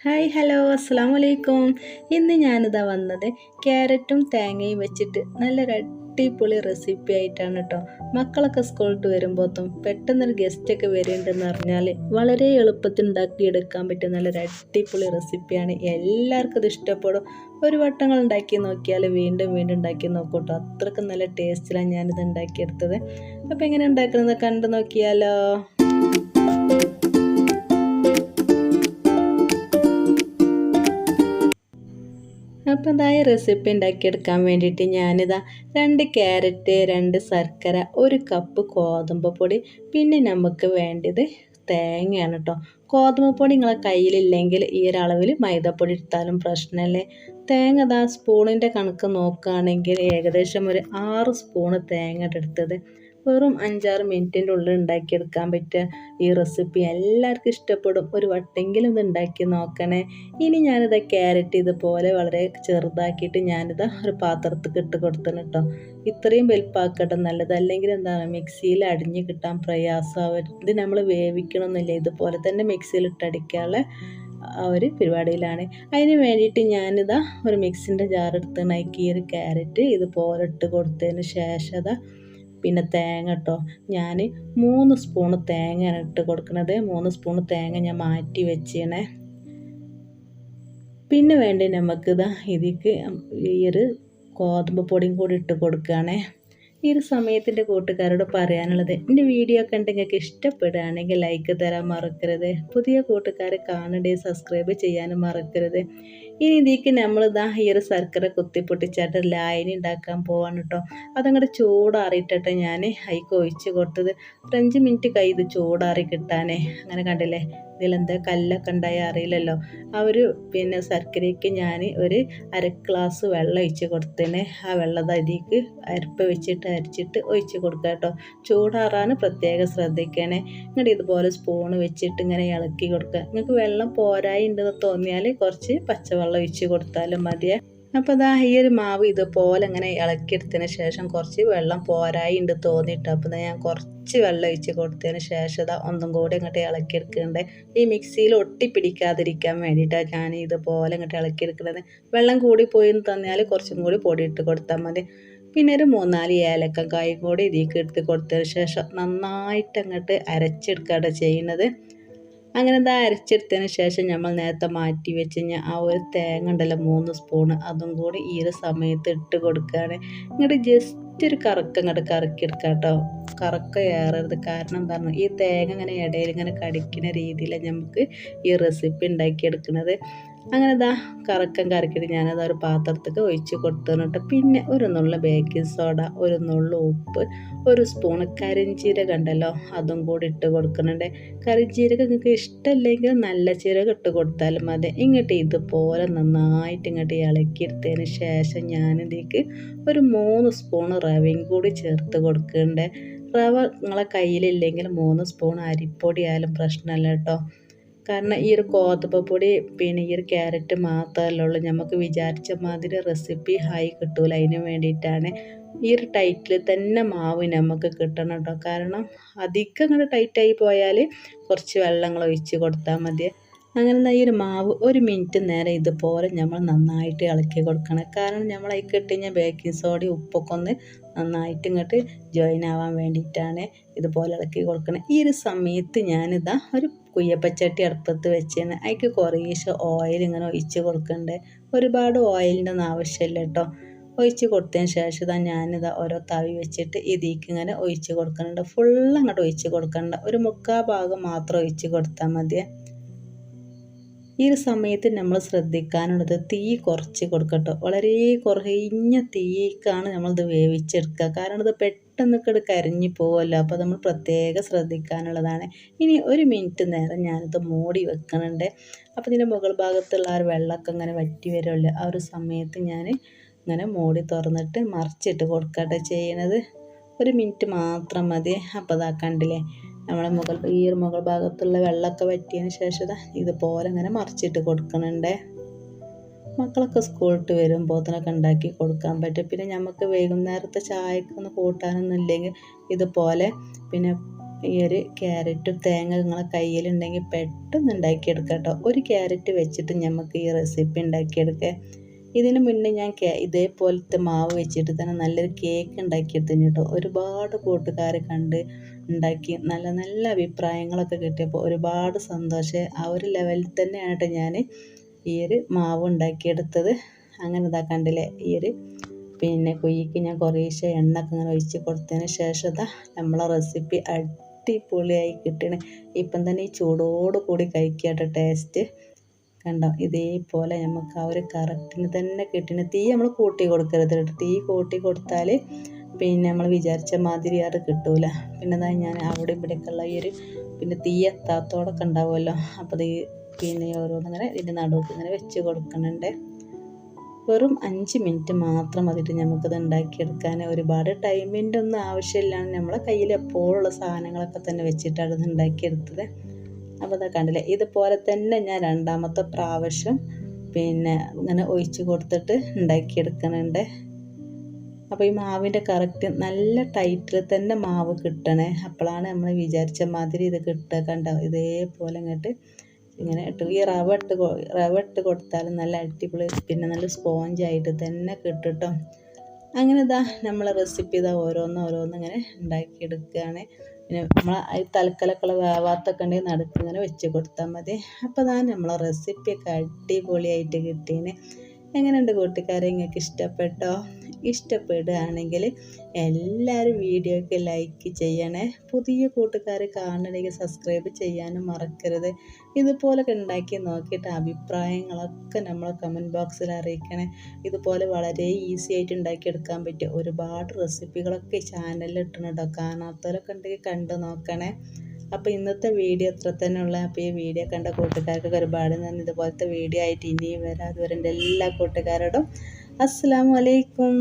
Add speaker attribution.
Speaker 1: Hi hello അസ്സാം വലൈക്കും ഇന്ന് ഞാനിതാ വന്നത് ക്യാരറ്റും തേങ്ങയും വെച്ചിട്ട് നല്ലൊരു അടിപൊളി റെസിപ്പി ആയിട്ടാണ് കേട്ടോ മക്കളൊക്കെ സ്കൂളിട്ട് വരുമ്പോഴത്തും പെട്ടെന്നൊരു ഗസ്റ്റൊക്കെ വരുന്നുണ്ടെന്ന് പറഞ്ഞാൽ വളരെ എളുപ്പത്തിൽ ഉണ്ടാക്കിയെടുക്കാൻ പറ്റിയ നല്ലൊരു അടിപൊളി റെസിപ്പിയാണ് എല്ലാവർക്കും ഇത് ഇഷ്ടപ്പെടും. ഒരു വട്ടങ്ങൾ ഉണ്ടാക്കി നോക്കിയാൽ വീണ്ടും വീണ്ടും ഉണ്ടാക്കി നോക്കൂട്ടോ. അത്രയ്ക്ക് നല്ല ടേസ്റ്റിലാണ് ഞാനിത് ഉണ്ടാക്കിയെടുത്തത്. അപ്പോൾ എങ്ങനെ ഉണ്ടാക്കുന്നത് കണ്ടു നോക്കിയാലോ. ഇതായ റെസിപ്പി ഉണ്ടാക്കിയെടുക്കാൻ വേണ്ടിയിട്ട് ഞാനിതാ രണ്ട് ക്യാരറ്റ് രണ്ട് ശർക്കര ഒരു കപ്പ് ഗോതമ്പ് പൊടി പിന്നെ നമുക്ക് വേണ്ടത് തേങ്ങയാണ് കേട്ടോ ഗോതമ്പ് പൊടി നിങ്ങളെ കയ്യിലില്ലെങ്കിൽ ഈ ഒരളവിൽ മൈദപ്പൊടി എടുത്താലും പ്രശ്നമല്ലേ തേങ്ങ ഇതാ സ്പൂണിന്റെ കണക്ക് നോക്കുകയാണെങ്കിൽ ഏകദേശം ഒരു ആറ് സ്പൂണ് തേങ്ങ എടുത്തത്. വെറും അഞ്ചാറ് മിനിറ്റിന്റെ ഉള്ളിൽ ഉണ്ടാക്കിയെടുക്കാൻ പറ്റിയ ഈ റെസിപ്പി എല്ലാവർക്കും ഇഷ്ടപ്പെടും. ഒരു വട്ടെങ്കിലും ഇത് ഉണ്ടാക്കി നോക്കണേ. ഇനി ഞാനിത് ക്യാരറ്റ് ഇതുപോലെ വളരെ ചെറുതാക്കിയിട്ട് ഞാനിത് ഒരു പാത്രത്തിൽ ഇട്ട് കൊടുത്തണം കേട്ടോ. ഇത്രയും വലുപ്പാക്കട്ടെ നല്ലത്. അല്ലെങ്കിൽ എന്താണ് മിക്സിയിൽ അടിഞ്ഞ് കിട്ടാൻ പ്രയാസമാവും. ഇത് നമ്മൾ വേവിക്കണമെന്നില്ല. ഇതുപോലെ തന്നെ മിക്സിയിൽ ഇട്ടടിക്കാനുള്ള ആ ഒരു പരിപാടിയിലാണ്. അതിന് വേണ്ടിയിട്ട് ഞാനിതാ ഒരു മിക്സിന്റെ ജാർ എടുത്ത് ഈ ഒരു ക്യാരറ്റ് ഇതുപോലെ ഇട്ട് കൊടുത്തതിന് ശേഷം അതാ പിന്നെ തേങ്ങ കേട്ടോ ഞാൻ മൂന്ന് സ്പൂണ് തേങ്ങയാണ് ഇട്ട് കൊടുക്കുന്നത് മൂന്ന് സ്പൂണ് തേങ്ങ ഞാൻ മാറ്റി വെച്ചേണേ പിന്നെ വേണ്ടി നമുക്കിതാ ഇതിക്ക് ഈ ഒരു ഗോതമ്പ് പൊടിയും കൂടി ഇട്ട് കൊടുക്കുകയാണേ. ഈ ഒരു സമയത്തിന്റെ കൂട്ടുകാരോട് പറയാനുള്ളത് എന്റെ വീഡിയോ കണ്ട് നിങ്ങൾക്ക് ഇഷ്ടപ്പെടുകയാണെങ്കിൽ ലൈക്ക് തരാൻ മറക്കരുത്. പുതിയ കൂട്ടുകാരെ കാണണ്ടേ സബ്സ്ക്രൈബ് ചെയ്യാനും മറക്കരുത്. ഇനി ഇതിലേക്ക് നമ്മളിതാ ഈ ഒരു ശർക്കര കുത്തിപ്പൊട്ടിച്ചാട്ട് ലായനി ഉണ്ടാക്കാൻ പോവാണ് കേട്ടോ അതങ്ങോട്ട് ചൂടാറിയിട്ടെ ഞാൻ അതിക്ക് ഒഴിച്ച് കൊടുത്തത്. ഒരു അഞ്ച് മിനിറ്റ് കൈ ഇത് ചൂടാറി കിട്ടാനേ. അങ്ങനെ കണ്ടില്ലേ? ഇതിലെന്താ കല്ലൊക്കെ ഉണ്ടായ അറിയില്ലല്ലോ. ആ ഒരു പിന്നെ ശർക്കരയ്ക്ക് ഞാൻ ഒരു അര ഗ്ലാസ് വെള്ളം ഒഴിച്ച് കൊടുത്തേനെ. ആ വെള്ളം അതിലേക്ക് അരപ്പ് വെച്ചിട്ട് അരിച്ചിട്ട് ഒഴിച്ച് കൊടുക്കുക കേട്ടോ. ചൂടാറാൻ പ്രത്യേകം ശ്രദ്ധിക്കണേ. ഇങ്ങോട്ട് ഇതുപോലെ സ്പൂണ് വെച്ചിട്ട് ഇങ്ങനെ ഇളക്കി കൊടുക്കുക. നിങ്ങൾക്ക് വെള്ളം പോരായി ഉണ്ടെന്ന് തോന്നിയാൽ കുറച്ച് പച്ചവെള്ളം ഒഴിച്ച് കൊടുത്താലും മതിയേ. അപ്പോൾ ഇതാ ഈ ഒരു മാവ് ഇതുപോലെ ഇങ്ങനെ ഇളക്കിയെടുത്തതിന് ശേഷം കുറച്ച് വെള്ളം പോരായി ഉണ്ട് തോന്നിയിട്ട് അപ്പോൾ ഞാൻ കുറച്ച് വെള്ളം ഒഴിച്ച് കൊടുത്തതിന് ശേഷം ഇതാ ഒന്നും കൂടി ഇങ്ങോട്ട് ഇളക്കിയെടുക്കുന്നുണ്ട്. ഈ മിക്സിയിൽ ഒട്ടിപ്പിടിക്കാതിരിക്കാൻ വേണ്ടിയിട്ടാണ് ഞാൻ ഇതുപോലെ ഇങ്ങോട്ട് ഇളക്കിയെടുക്കുന്നത്. വെള്ളം കൂടി പോയി തന്നാൽ കുറച്ചും കൂടി പൊടി ഇട്ട് കൊടുത്താൽ മതി. പിന്നെ ഒരു മൂന്നാൽ ഏലക്ക കായും കൂടി ഇതിലേക്ക് എടുത്ത് കൊടുത്തതിന് ശേഷം നന്നായിട്ട് അങ്ങോട്ട് അരച്ചെടുക്കുകയാണ് ചെയ്യുന്നത്. അങ്ങനെ ഇത് അരച്ചെടുത്തതിന് ശേഷം നമ്മൾ നേരത്തെ മാറ്റി വെച്ച് കഴിഞ്ഞാൽ ആ ഒരു തേങ്ങ ഉണ്ടല്ലോ മൂന്ന് സ്പൂണ് അതും കൂടി ഈ ഒരു സമയത്ത് ഇട്ട് കൊടുക്കുകയാണ് ഇങ്ങോട്ട് ജസ്റ്റ് ഒരു കറക്കം ഇങ്ങോട്ട് കറക്കിയെടുക്കാം കേട്ടോ കറക്കം ഏറരുത്. കാരണം എന്താണ് ഈ തേങ്ങ ഇങ്ങനെ ഇടയിൽ ഇങ്ങനെ കടിക്കുന്ന രീതിയിലാണ് നമുക്ക് ഈ റെസിപ്പി ഉണ്ടാക്കിയെടുക്കുന്നത് അങ്ങനെ ഇതാ കറക്കം കറക്കിയിട്ട് ഞാനത് ഒരു പാത്രത്തേക്ക് ഒഴിച്ച് കൊടുത്തിട്ട് പിന്നെ ഒരു നുള്ള ബേക്കിംഗ് സോഡ ഒരു നുള്ള ഉപ്പ് ഒരു സ്പൂൺ കരിഞ്ചീരക ഉണ്ടല്ലോ അതും കൂടി ഇട്ട് കൊടുക്കുന്നുണ്ട്. കരിഞ്ചീരക നിങ്ങൾക്ക് ഇഷ്ടമല്ലെങ്കിൽ നല്ല ജീരകം ഇട്ട് കൊടുത്താലും മതി. ഇങ്ങോട്ട് ഇതുപോലെ നന്നായിട്ട് ഇങ്ങോട്ട് ഇളക്കിയെടുത്തതിന് ശേഷം ഞാനിതേക്ക് ഒരു മൂന്ന് സ്പൂൺ റവയും കൂടി ചേർത്ത് കൊടുക്കുന്നുണ്ട്. റവ നിങ്ങളെ കയ്യിലില്ലെങ്കിൽ മൂന്ന് സ്പൂൺ അരിപ്പൊടിയായാലും പ്രശ്നമല്ല കേട്ടോ. കാരണം ഈ ഒരു ഗോതമ്പ് പൊടി പിന്നെ ഈ ഒരു ക്യാരറ്റ് മാത്രമല്ല ഉള്ളൂ നമുക്ക് വിചാരിച്ച മാതിരി റെസിപ്പി ആയി കിട്ടൂല. അതിന് വേണ്ടിയിട്ടാണ് ഈ ഒരു ടൈറ്റിൽ തന്നെ മാവ് നമുക്ക് കിട്ടണം കേട്ടോ കാരണം അധികം ഇങ്ങനെ ടൈറ്റായി പോയാൽ കുറച്ച് വെള്ളങ്ങൾ ഒഴിച്ച് കൊടുത്താൽ മതി. അങ്ങനെ ഈ ഒരു മാവ് ഒരു മിനിറ്റ് നേരം ഇതുപോലെ നമ്മൾ നന്നായിട്ട് ഇളക്കി കൊടുക്കണം. കാരണം നമ്മൾ അതിൽ കിട്ടിയ ബേക്കിംഗ് സോഡയും ഉപ്പൊക്കെ ഒന്ന് നന്നായിട്ട് ഇങ്ങോട്ട് ജോയിൻ ആവാൻ വേണ്ടിയിട്ടാണ് ഇതുപോലെ ഇളക്കി കൊടുക്കണം. ഈ ഒരു സമയത്ത് ഞാനിതാ ഒരു കുയ്യപ്പച്ചട്ടി അടുപ്പത്ത് വെച്ചാണ്. അതിക്ക് കുറേശ്ശെ ഓയിൽ ഇങ്ങനെ ഒഴിച്ച് കൊടുക്കണ്ടേ. ഒരുപാട് ഓയിലിന്റെ ഒന്നും ആവശ്യമില്ല കേട്ടോ ഒഴിച്ച് കൊടുത്തതിന് ശേഷം ഇതാ ഞാനിതാ ഓരോ തവി വെച്ചിട്ട് ഇതിക്ക് ഇങ്ങനെ ഒഴിച്ച് കൊടുക്കുന്നുണ്ട് ഫുൾ അങ്ങോട്ട് ഒഴിച്ച് കൊടുക്കണ്ട. ഒരു മുക്കാൽ ഭാഗം മാത്രം ഒഴിച്ച് കൊടുത്താൽ മതിയേ. ഈ ഒരു സമയത്ത് നമ്മൾ ശ്രദ്ധിക്കാനുള്ളത് തീ കുറച്ച് കൊടുക്കട്ടോ. വളരെ കുറഞ്ഞ തീക്കാണ് നമ്മളിത് വേവിച്ചെടുക്കുക. കാരണം ഇത് പെട്ടെന്ന് ഇത് കരിഞ്ഞു പോകുമല്ലോ അപ്പോൾ നമ്മൾ പ്രത്യേകം ശ്രദ്ധിക്കാനുള്ളതാണ്. ഇനി ഒരു മിനിറ്റ് നേരം ഞാനിത് മൂടി വെക്കുന്നുണ്ട് അപ്പോൾ ഇതിന്റെ മുകൾ ഭാഗത്തുള്ള ആ ഒരു വെള്ളമൊക്കെ ഇങ്ങനെ വറ്റി വരുമല്ലോ ആ ഒരു സമയത്ത് ഞാൻ ഇങ്ങനെ മൂടി തുറന്നിട്ട് മറിച്ചിട്ട് കൊടുക്കട്ടെ ചെയ്യണത്. ഒരു മിനിറ്റ് മാത്രം മതി. അപ്പോൾ ഇതാക്കണ്ടില്ലേ കണ്ടില്ലേ? നമ്മളെ മുകൾ ഈ ഒരു മുകൾ ഭാഗത്തുള്ള വെള്ളമൊക്കെ വറ്റിയതിന് ശേഷം ഇതുപോലെ ഇങ്ങനെ മറിച്ചിട്ട് കൊടുക്കുന്നുണ്ട് മക്കളൊക്കെ സ്കൂളിട്ട് വരുമ്പോഴത്തിനൊക്കെ ഉണ്ടാക്കി കൊടുക്കാൻ പറ്റും. പിന്നെ നമുക്ക് വൈകുന്നേരത്തെ ചായക്കൊന്ന് കൂട്ടാനൊന്നും ഇല്ലെങ്കിൽ ഇതുപോലെ പിന്നെ ഈ ഒരു ക്യാരറ്റും തേങ്ങ നിങ്ങളെ കയ്യിലുണ്ടെങ്കിൽ പെട്ടെന്ന് ഉണ്ടാക്കിയെടുക്കാം കേട്ടോ. ഒരു ക്യാരറ്റ് വെച്ചിട്ട് നമുക്ക് ഈ റെസിപ്പി ഉണ്ടാക്കിയെടുക്കാം. ഇതിന് മുന്നേ ഞാൻ ഇതേപോലത്തെ മാവ് വെച്ചിട്ട് തന്നെ നല്ലൊരു കേക്ക് ഉണ്ടാക്കിയെടുത്തിന് കേട്ടോ. ഒരുപാട് കൂട്ടുകാരെ കണ്ട് ഉണ്ടാക്കി നല്ല നല്ല അഭിപ്രായങ്ങളൊക്കെ കിട്ടിയപ്പോൾ ഒരുപാട് സന്തോഷം. ആ ഒരു ലെവലിൽ തന്നെയാണ് കേട്ടോ ഞാൻ ഈ ഒരു മാവ് ഉണ്ടാക്കിയെടുത്തത്. അങ്ങനെ ഇതാ കണ്ടില്ലേ? ഈ ഒരു പിന്നെ കുയ്യിക്ക് ഞാൻ കുറേശ്ശെ എണ്ണ ഒക്കെ ഇങ്ങനെ ഒഴിച്ച് കൊടുത്തതിന് ശേഷം ഇതാ നമ്മളെ റെസിപ്പി അടിപൊളിയായി കിട്ടണേ. ഇപ്പം തന്നെ ഈ ചൂടോട് കൂടി കഴിക്കാട്ടോ ടേസ്റ്റ് കണ്ടോ? ഇതേപോലെ നമുക്ക് ആ ഒരു കറക്റ്റിന് തന്നെ കിട്ടുന്ന തീ നമ്മൾ കൂട്ടി കൊടുക്കരുത് കേട്ടോ. തീ കൂട്ടി കൊടുത്താൽ പിന്നെ നമ്മൾ വിചാരിച്ച മാതിരി അത് കിട്ടൂല. പിന്നെ അതായത് ഞാൻ അവിടെ ഇവിടേക്കുള്ള ഈ ഒരു പിന്നെ തീ എത്താത്തോടൊക്കെ ഉണ്ടാവുമല്ലോ. അപ്പോൾ തീ പിന്നെ ഓരോന്നിങ്ങനെ ഇതിന്റെ നടുക്ക് ഇങ്ങനെ വെച്ച് കൊടുക്കുന്നുണ്ട്. വെറും അഞ്ച് മിനിറ്റ് മാത്രം മതിയിട്ട് നമുക്കിത് ഉണ്ടാക്കിയെടുക്കാൻ ഒരുപാട് ടൈമിന്റെ ഒന്നും ആവശ്യമില്ലാണ്ട് നമ്മളെ കയ്യിൽ എപ്പോഴുള്ള സാധനങ്ങളൊക്കെ തന്നെ വെച്ചിട്ടാണ് ഇത് ഉണ്ടാക്കിയെടുത്തത്. അപ്പോൾ ഇതാ കണ്ടില്ലേ? ഇതുപോലെ തന്നെ ഞാൻ രണ്ടാമത്തെ പ്രാവശ്യം പിന്നെ ഇങ്ങനെ ഒഴിച്ച് കൊടുത്തിട്ട് ഉണ്ടാക്കിയെടുക്കണുണ്ട്. അപ്പോൾ ഈ മാവിന്റെ കറക്റ്റ് നല്ല ടൈറ്റിൽ തന്നെ മാവ് കിട്ടണേ. അപ്പോഴാണ് നമ്മൾ വിചാരിച്ച മാതിരി ഇത് കിട്ടുക കണ്ടോ? ഇതേപോലെ ഇങ്ങോട്ട് ഇങ്ങനെ ഇട്ട് ഈ റവ ഇട്ട് റവ ഇട്ട് കൊടുത്താൽ നല്ല അടിപൊളി പിന്നെ നല്ല സ്പോഞ്ചായിട്ട് തന്നെ കിട്ടും അങ്ങനെ ഇതാ നമ്മളെ റെസിപ്പി ഇതാ ഓരോന്ന് ഓരോന്ന് ഇങ്ങനെ ഉണ്ടാക്കിയെടുക്കുകയാണ് പിന്നെ നമ്മൾ തലക്കലക്കുള്ള വേവാത്തൊക്കെ ഉണ്ടെങ്കിൽ നടുക്ക്. ഇങ്ങനെ വെച്ച് കൊടുത്താൽ മതി. അപ്പോൾ ഇതാ നമ്മളെ റെസിപ്പിയൊക്കെ അടിപൊളിയായിട്ട് കിട്ടീന്. എങ്ങനെയുണ്ട് കൂട്ടുകാരെ? നിങ്ങൾക്ക് ഇഷ്ടപ്പെട്ടോ? ഇഷ്ടപ്പെടുകയാണെങ്കിൽ എല്ലാവരും വീഡിയോയ്ക്ക് ലൈക്ക് ചെയ്യണേ. പുതിയ കൂട്ടുകാർ കാണണമെങ്കിൽ സബ്സ്ക്രൈബ് ചെയ്യാനും മറക്കരുത്. ഇതുപോലൊക്കെ ഉണ്ടാക്കി നോക്കിയിട്ട് അഭിപ്രായങ്ങളൊക്കെ നമ്മൾ കമന്റ് ബോക്സിൽ അറിയിക്കണേ. ഇതുപോലെ വളരെ ഈസി ആയിട്ട് ഉണ്ടാക്കിയെടുക്കാൻ പറ്റും ഒരുപാട് റെസിപ്പികളൊക്കെ ചാനലിൽ ഇട്ടുന്നുണ്ടോ കാണാത്തവരൊക്കെ ഉണ്ടെങ്കിൽ കണ്ടു നോക്കണേ. അപ്പോൾ ഇന്നത്തെ വീഡിയോ അത്ര തന്നെ ഉള്ള. അപ്പോൾ ഈ വീഡിയോ കണ്ട കൂട്ടുകാർക്കൊക്കെ ഒരുപാട് നന്ദി. ഇതുപോലത്തെ വീഡിയോ ആയിട്ട് ഇനിയും വരാം. അതുവരെ എന്റെ എല്ലാ കൂട്ടുകാരോടും അസ്സാം വലൈക്കും